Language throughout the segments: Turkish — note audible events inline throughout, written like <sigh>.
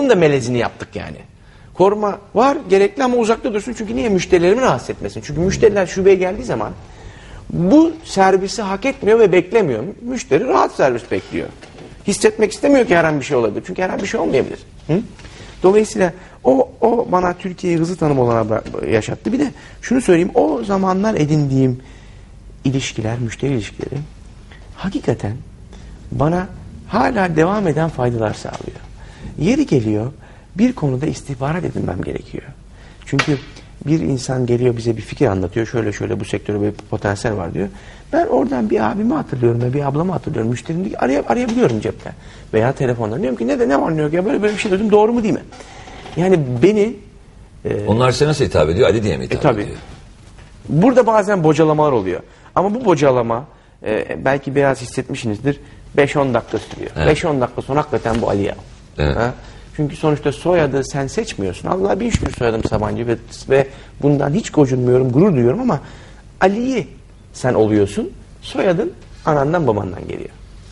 Bunun da melezini yaptık yani. Koruma var gerekli ama uzakta dursun çünkü niye müşterilerimi rahatsız etmesin. Çünkü müşteriler şubeye geldiği zaman bu servisi hak etmiyor ve beklemiyor. Müşteri rahat servis bekliyor. Hissetmek istemiyor ki her an bir şey olabilir. Çünkü her an bir şey olmayabilir. Hı? Dolayısıyla o, o bana Türkiye'yi hızlı tanım olarak yaşattı. Bir de şunu söyleyeyim. O zamanlar edindiğim ilişkiler, müşteri ilişkileri hakikaten bana hala devam eden faydalar sağlıyor. Yeri geliyor bir konuda istihbarat edinmem gerekiyor. Çünkü bir insan geliyor bize bir fikir anlatıyor. Şöyle şöyle bu sektörde bir potansiyel var diyor. Ben oradan bir abimi hatırlıyorum ve bir ablamı hatırlıyorum. Müşterimi araya, arayabiliyorum cepten. Veya telefondan. Diyorum ki ne de ne var ne yok ya böyle böyle bir şey dedim doğru mu değil mi? Yani beni e, Onlar size nasıl hitap ediyor? Ali diye mi hitap e, tabii. ediyor? Burada bazen bocalamalar oluyor. Ama bu bocalama e, belki biraz hissetmişsinizdir. 5-10 dakika sürüyor. 5-10 evet. dakika sonra hakikaten bu Ali'ye. Evet. Ha? Çünkü sonuçta soyadı sen seçmiyorsun. Allah bin şükür soyadım Sabancı ve, ve bundan hiç gocunmuyorum, gurur duyuyorum ama Ali'yi sen oluyorsun. Soyadın anandan babandan geliyor.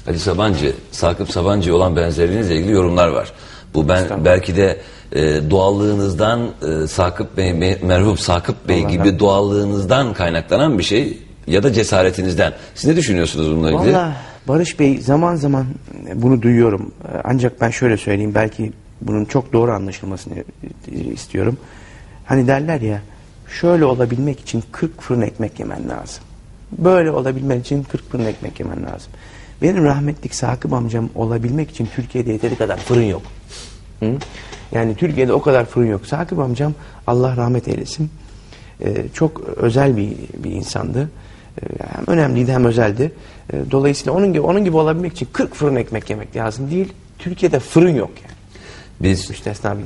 Ali Sabancı, Sakıp Sabancı olan benzerliğinizle ilgili yorumlar var. Bu ben belki de e, doğallığınızdan e, Sakıp Bey, merhum Sakıp Bey Allah gibi doğallığınızdan kaynaklanan bir şey ya da cesaretinizden. Siz ne düşünüyorsunuz bununla ilgili? Valla Barış Bey zaman zaman bunu duyuyorum. Ancak ben şöyle söyleyeyim belki bunun çok doğru anlaşılmasını istiyorum. Hani derler ya şöyle olabilmek için 40 fırın ekmek yemen lazım. Böyle olabilmek için 40 fırın ekmek yemen lazım. Benim rahmetlik Sakıp amcam olabilmek için Türkiye'de yeteri kadar fırın yok. Hı? Yani Türkiye'de o kadar fırın yok. Sakıp amcam Allah rahmet eylesin. Ee, çok özel bir, bir insandı. Hem önemliydi hem özeldi. Ee, dolayısıyla onun gibi onun gibi olabilmek için 40 fırın ekmek yemek lazım değil. Türkiye'de fırın yok yani. Biz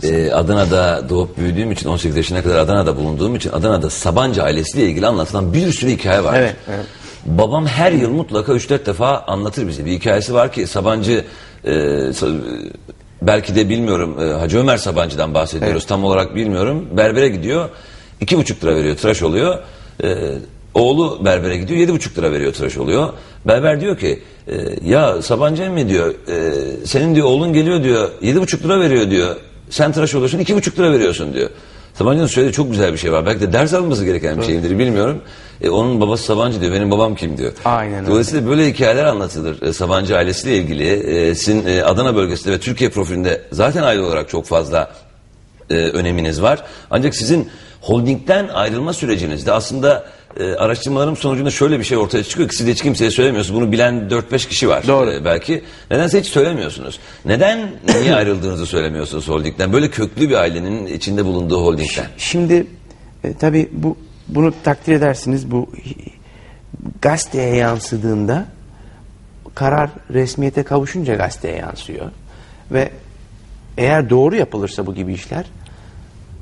e, Adana'da doğup büyüdüğüm için 18 yaşına kadar Adana'da bulunduğum için Adana'da Sabancı ailesiyle ilgili anlatılan bir sürü hikaye var. Evet, evet. Babam her yıl mutlaka 3-4 defa anlatır bize. Bir hikayesi var ki Sabancı e, belki de bilmiyorum e, Hacı Ömer Sabancı'dan bahsediyoruz. Evet. Tam olarak bilmiyorum. Berbere gidiyor. 2,5 lira veriyor tıraş oluyor. E, oğlu berbere gidiyor. 7,5 lira veriyor tıraş oluyor. Berber diyor ki e, ya Sabancı mi diyor e, senin diyor oğlun geliyor diyor yedi buçuk lira veriyor diyor. Sen tıraş oluyorsun iki buçuk lira veriyorsun diyor. Sabancı'nın söylediği çok güzel bir şey var. Belki de ders alınması gereken bir şeydir bilmiyorum. E, onun babası Sabancı diyor. Benim babam kim diyor. Aynen Dolayısıyla böyle hikayeler anlatılır. E, Sabancı ailesiyle ilgili. E, sizin e, Adana bölgesinde ve Türkiye profilinde zaten aile olarak çok fazla e, öneminiz var. Ancak sizin holdingden ayrılma sürecinizde aslında e, araştırmalarım sonucunda şöyle bir şey ortaya çıkıyor ki siz hiç kimseye söylemiyorsunuz. Bunu bilen 4-5 kişi var Doğru. E, belki. Nedense hiç söylemiyorsunuz. Neden niye ayrıldığınızı söylemiyorsunuz holdingden? Böyle köklü bir ailenin içinde bulunduğu holdingden. Şimdi e, tabii bu bunu takdir edersiniz. Bu gazeteye yansıdığında karar resmiyete kavuşunca gazeteye yansıyor. Ve eğer doğru yapılırsa bu gibi işler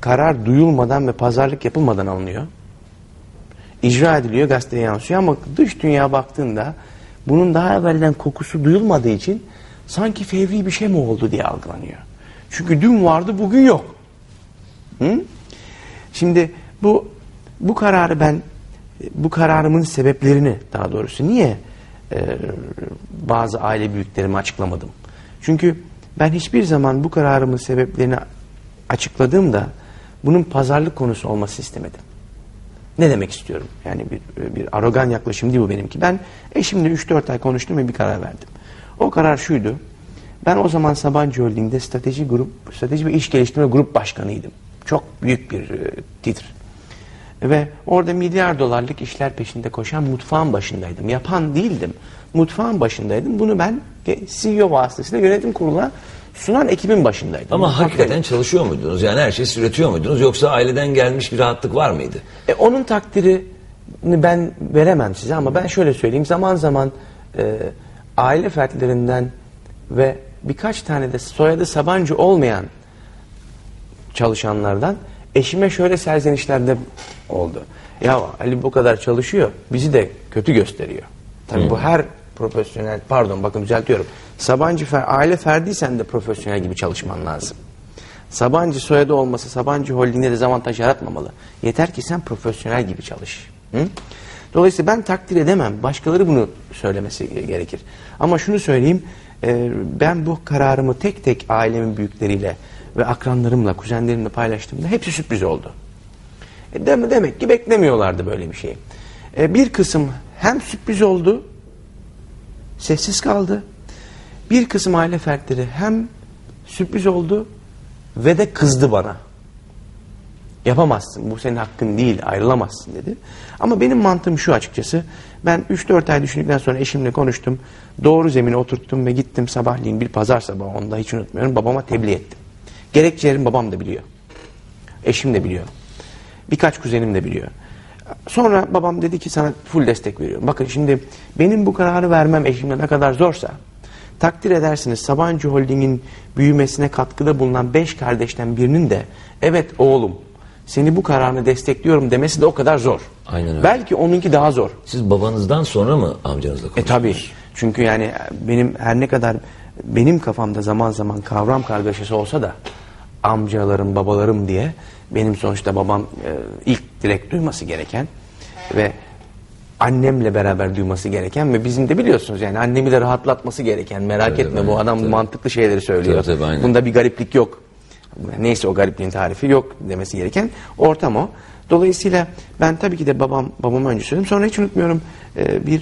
karar duyulmadan ve pazarlık yapılmadan alınıyor icra ediliyor, gazeteye yansıyor ama dış dünya baktığında bunun daha evvelden kokusu duyulmadığı için sanki fevri bir şey mi oldu diye algılanıyor. Çünkü dün vardı bugün yok. Hı? Şimdi bu bu kararı ben bu kararımın sebeplerini daha doğrusu niye e, bazı aile büyüklerimi açıklamadım? Çünkü ben hiçbir zaman bu kararımın sebeplerini açıkladığımda bunun pazarlık konusu olması istemedim. Ne demek istiyorum? Yani bir, bir arogan yaklaşım değil bu benimki. Ben eşimle 3-4 ay konuştum ve bir karar verdim. O karar şuydu. Ben o zaman Sabancı Holding'de strateji grup, strateji ve iş geliştirme grup başkanıydım. Çok büyük bir e, titr. Ve orada milyar dolarlık işler peşinde koşan mutfağın başındaydım. Yapan değildim. Mutfağın başındaydım. Bunu ben CEO vasıtasıyla yönetim kuruluna sunan ekibin başındaydım. Ama hakikaten çalışıyor muydunuz? Yani her şeyi üretiyor muydunuz? Yoksa aileden gelmiş bir rahatlık var mıydı? E, onun takdirini ben veremem size ama ben şöyle söyleyeyim. Zaman zaman e, aile fertlerinden ve birkaç tane de soyadı Sabancı olmayan çalışanlardan eşime şöyle serzenişlerde oldu. Ya Ali bu kadar çalışıyor bizi de kötü gösteriyor. Tabii hmm. bu her profesyonel pardon bakın düzeltiyorum. Sabancı fer, aile ferdiysen de profesyonel gibi çalışman lazım. Sabancı soyadı olması Sabancı Holding'de dezavantaj yaratmamalı. Yeter ki sen profesyonel gibi çalış. Hı? Dolayısıyla ben takdir edemem. Başkaları bunu söylemesi gerekir. Ama şunu söyleyeyim. E, ben bu kararımı tek tek ailemin büyükleriyle ve akranlarımla, kuzenlerimle paylaştığımda hepsi sürpriz oldu. E dem- demek ki beklemiyorlardı böyle bir şeyi. E, bir kısım hem sürpriz oldu, sessiz kaldı. Bir kısım aile fertleri hem sürpriz oldu ve de kızdı bana. Yapamazsın, bu senin hakkın değil, ayrılamazsın dedi. Ama benim mantığım şu açıkçası. Ben 3-4 ay düşündükten sonra eşimle konuştum. Doğru zemine oturttum ve gittim sabahleyin bir pazar sabahı, onu da hiç unutmuyorum. Babama tebliğ ettim. Gerekçelerimi babam da biliyor. Eşim de biliyor. Birkaç kuzenim de biliyor. Sonra babam dedi ki sana full destek veriyorum. Bakın şimdi benim bu kararı vermem eşimle ne kadar zorsa takdir edersiniz Sabancı Holding'in büyümesine katkıda bulunan beş kardeşten birinin de evet oğlum seni bu kararını destekliyorum demesi de o kadar zor. Aynen öyle. Belki onunki daha zor. Siz babanızdan sonra mı amcanızla E konuştunuz? tabi. Çünkü yani benim her ne kadar benim kafamda zaman zaman kavram kargaşası olsa da amcalarım, babalarım diye benim sonuçta babam e, ilk direkt duyması gereken ve annemle beraber duyması gereken ve bizim de biliyorsunuz yani annemi de rahatlatması gereken merak Tabii, etme tabii, bu adam tabii. mantıklı şeyleri söylüyor. Tabii, tabii, aynen. Bunda bir gariplik yok. Neyse o garipliğin tarifi yok demesi gereken ortam o. Dolayısıyla ben tabii ki de babam babama önce söyledim. Sonra hiç unutmuyorum e, bir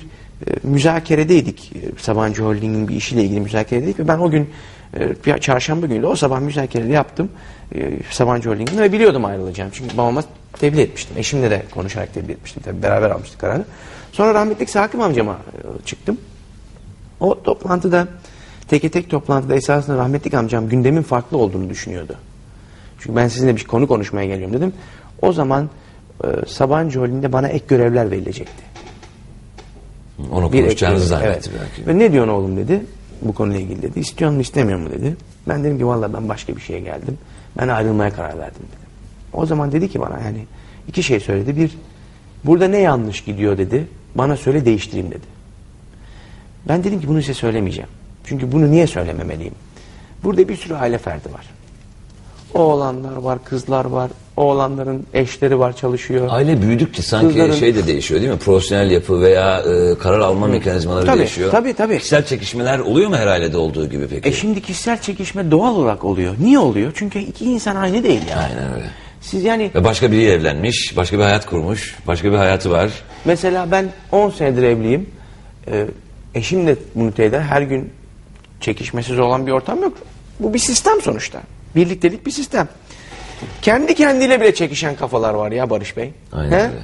e, müzakeredeydik. E, Sabancı Holding'in bir işiyle ilgili müzakeredeydik ve ben o gün e, çarşamba günü de o sabah müzakerede yaptım. E, Sabancı Holding'in ve biliyordum ayrılacağım. Çünkü babama tebliğ etmiştim. Eşimle de konuşarak tebliğ etmiştim. Tabii beraber almıştık kararı. Sonra rahmetli Sakım amcama e, çıktım. O toplantıda teke tek toplantıda esasında rahmetlik amcam gündemin farklı olduğunu düşünüyordu. Çünkü ben sizinle bir konu konuşmaya geliyorum dedim. O zaman e, Sabancı Holding'de bana ek görevler verilecekti. Onu Bir konuşacağınızı zannetti evet. belki. Ve ne diyorsun oğlum dedi bu konuyla ilgili dedi. İstiyor mu istemiyor mu dedi. Ben dedim ki vallahi ben başka bir şeye geldim. Ben ayrılmaya karar verdim dedim. O zaman dedi ki bana yani iki şey söyledi. Bir burada ne yanlış gidiyor dedi. Bana söyle değiştireyim dedi. Ben dedim ki bunu size söylemeyeceğim. Çünkü bunu niye söylememeliyim? Burada bir sürü aile ferdi var. Oğlanlar var, kızlar var. Oğlanların eşleri var, çalışıyor. Aile büyüdükçe sanki Kızların- şey de değişiyor değil mi? Profesyonel yapı veya e, karar alma mekanizmaları Tabii, değişiyor. tabii, tabii. Kişisel çekişmeler oluyor mu her ailede olduğu gibi peki? E şimdi kişisel çekişme doğal olarak oluyor. Niye oluyor? Çünkü iki insan aynı değil yani. Aynen öyle. Siz yani Ve başka biri evlenmiş, başka bir hayat kurmuş, başka bir hayatı var. mesela ben 10 senedir evliyim. Ee, eşim de bunu eder. Her gün çekişmesiz olan bir ortam yok. Bu bir sistem sonuçta. Birliktelik bir sistem. Kendi kendiyle bile çekişen kafalar var ya Barış Bey. Aynen He? öyle.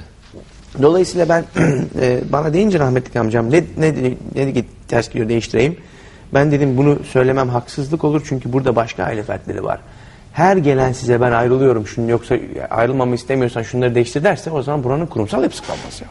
Dolayısıyla ben <clears throat> e, bana deyince rahmetli amcam ne, ne, ne ki ters gidiyor değiştireyim. Ben dedim bunu söylemem haksızlık olur çünkü burada başka aile fertleri var. Her gelen size ben ayrılıyorum şunu yoksa ayrılmamı istemiyorsan şunları değiştir derse o zaman buranın kurumsal yapısı kalmaz ya.